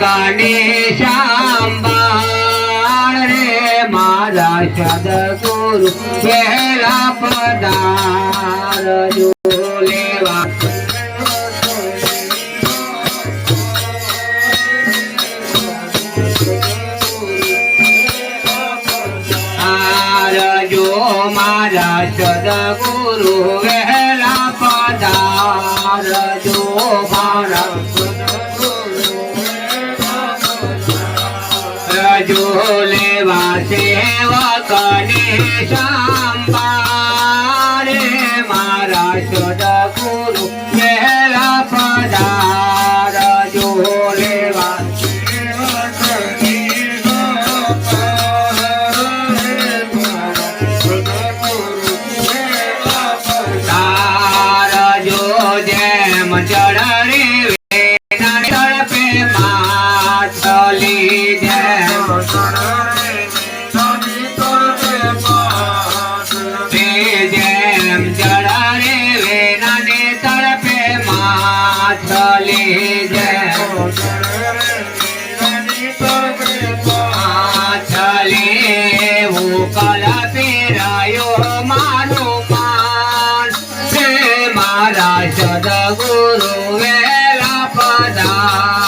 કાને શાંબાળ રે મારા સદગુરુ પહેલા પદાર જો લેવા. આરજો મારા સદગુરુ રજો લેવા સેવકને સંભાળે મારા સદગુરુ વહેલા કલપેરાયો મારું માન. તે મારા સદગુરુ વેલા પધાર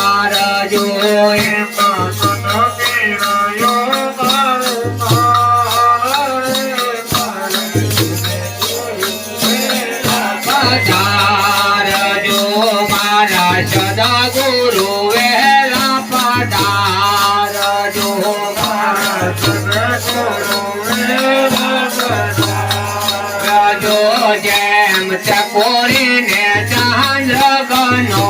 જેમ ચકોરીને ચાંદ ગનો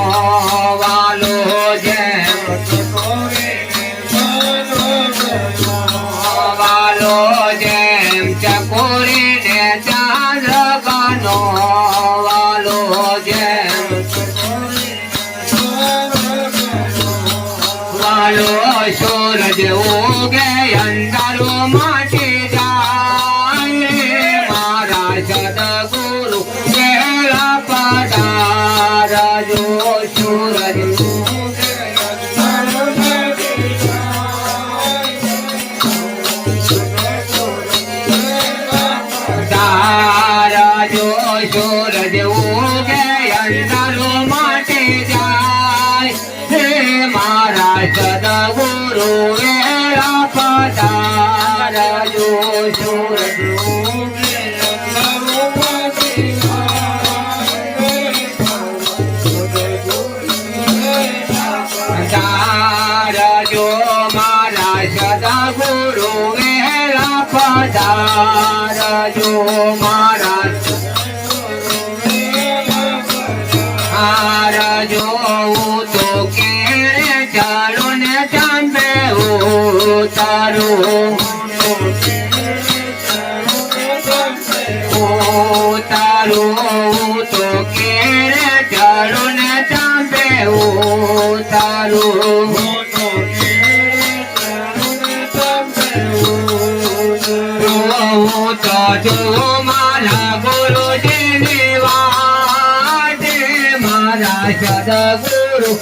ઉતારું ઉતારું તો કેળે ચાલો ને ચાંદે ઉતારું જોઉં તો જો મારા ગુરુજીની વાટે મારા સદગુરુ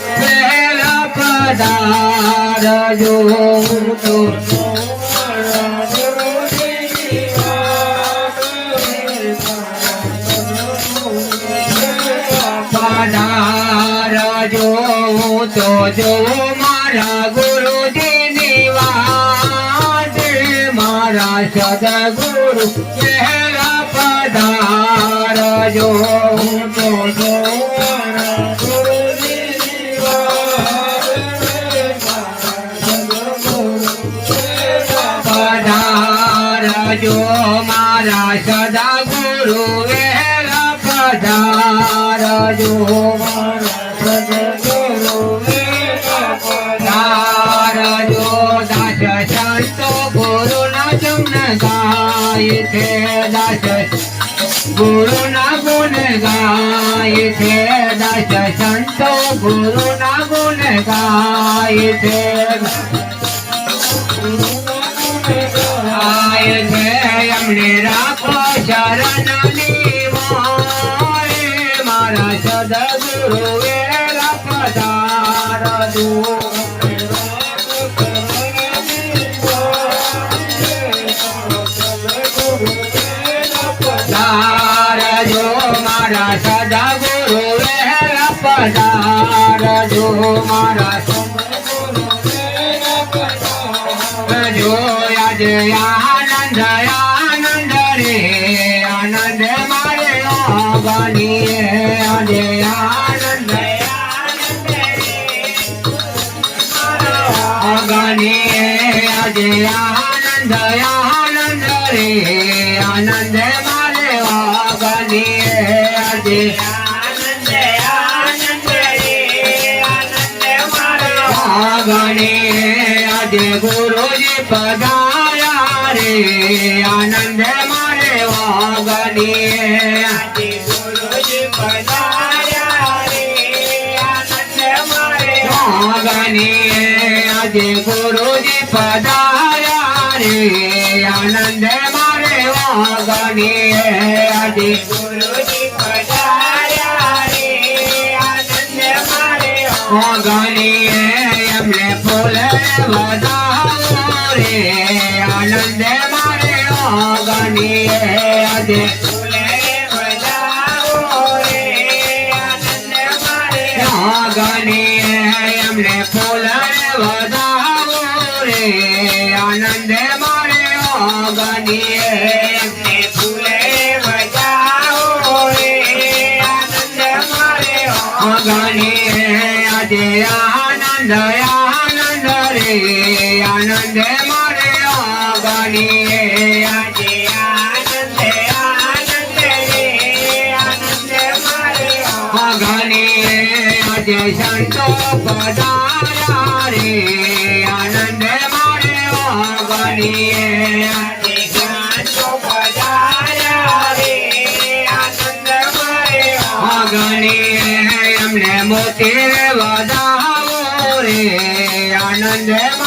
પહેલા પધાર જોઉં તો પધાર જોઉં તો જોઉં મારા ગુરુજીની વાટે મારા સદગુરુ પહેલા પધાર जो मारा सदा गुरु मेरा पधार जो गुरु दास संतो गुरु न गाय थे दास गुरु न गुण गाय थे दास संतो गुरु न गुण गाय थे રાય જય અમને રાખો શરણની મારે મારા સદગુરુએ રાખતાર જો મારા સદગુરુએ રાખતાર જો મારા આજે આનંદ આનંદ રે આનંદ મારે બનીએ આજે આનંદ ગણીએ આજે આનંદ આનંદ રે આનંદ મારે ગણીએ આજે ગણીએ આજે ગુરુજી પધાર્યા आनंद मारे वागनी आदि पुरुष पधारा रे आनंद मारे वागनी आदि पुरुष पधारा रे आनंद मारे रे आनंद मारे वागनी ગણીએ એમને ફૂલ વધાવો રે. આનંદ મારે ગણીએ આજે ગણીએ એમને ફૂલ આનંદ મારે ગણીએ ગણીએ આજે સંતો પધાર્યા રે આનંદ મારે ગણીએ ગણીએ એમને મોતી વધાવો રે આનંદ મારે ગણીએ એમને ગણીએ એમને મોતી વધાવો રે આનંદ મારે ગણીએ ગણીએ આજે રવિ રમ પધાર્યા રે આનંદ મારે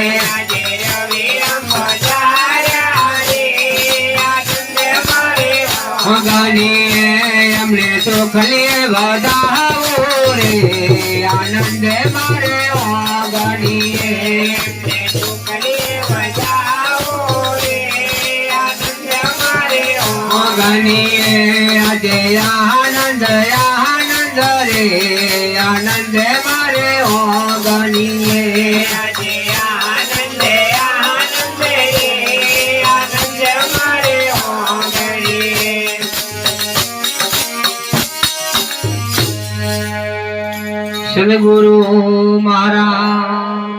ગણીએ એમને સુખલી વધાવો રે. આનંદ મારે ગણીએ ગણીએ આજે આનંદ આનંદ રે. સદગુરુ મહારાજ.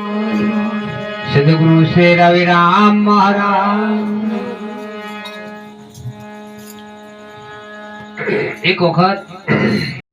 સદગુરુ શ્રી રવિરામ મહારાજ. એક વખત